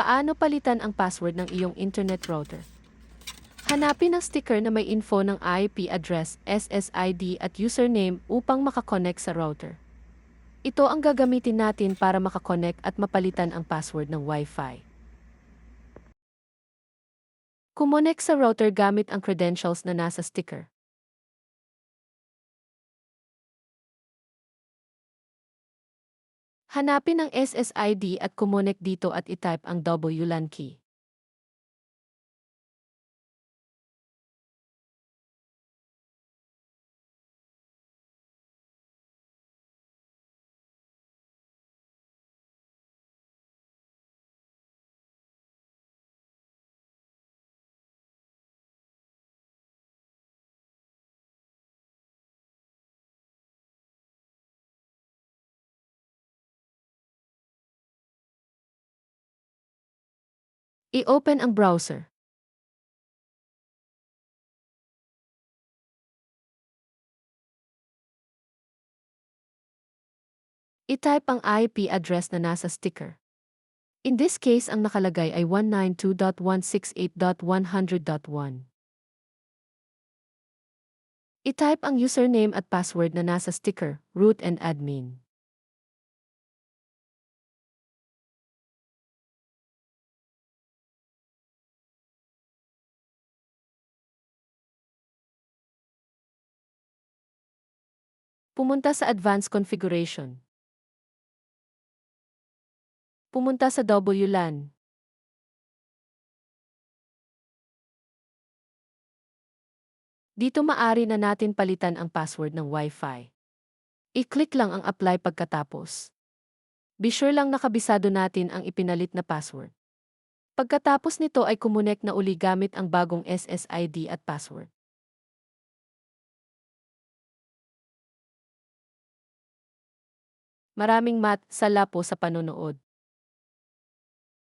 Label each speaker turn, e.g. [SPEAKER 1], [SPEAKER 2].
[SPEAKER 1] Paano palitan ang password ng iyong internet router? Hanapin ang sticker na may info ng IP address, SSID at username upang makakonect sa router. Ito ang gagamitin natin para makakonect at mapalitan ang password ng Wi-Fi. Kumonek sa router gamit ang credentials na nasa sticker. Hanapin ang SSID at kumonek dito at itype ang WLAN key. I-open ang browser. I-type ang IP address na nasa sticker. In this case, ang nakalagay ay 192.168.100.1. I-type ang username at password na nasa sticker, root and admin. Pumunta sa Advanced Configuration. Pumunta sa WLAN. Dito maari na natin palitan ang password ng Wi-Fi. I-click lang ang apply pagkatapos. Be sure lang nakabisado natin ang ipinalit na password. Pagkatapos nito ay kumunek na uli gamit ang bagong SSID at password. Maraming mat, sala po sa panonood.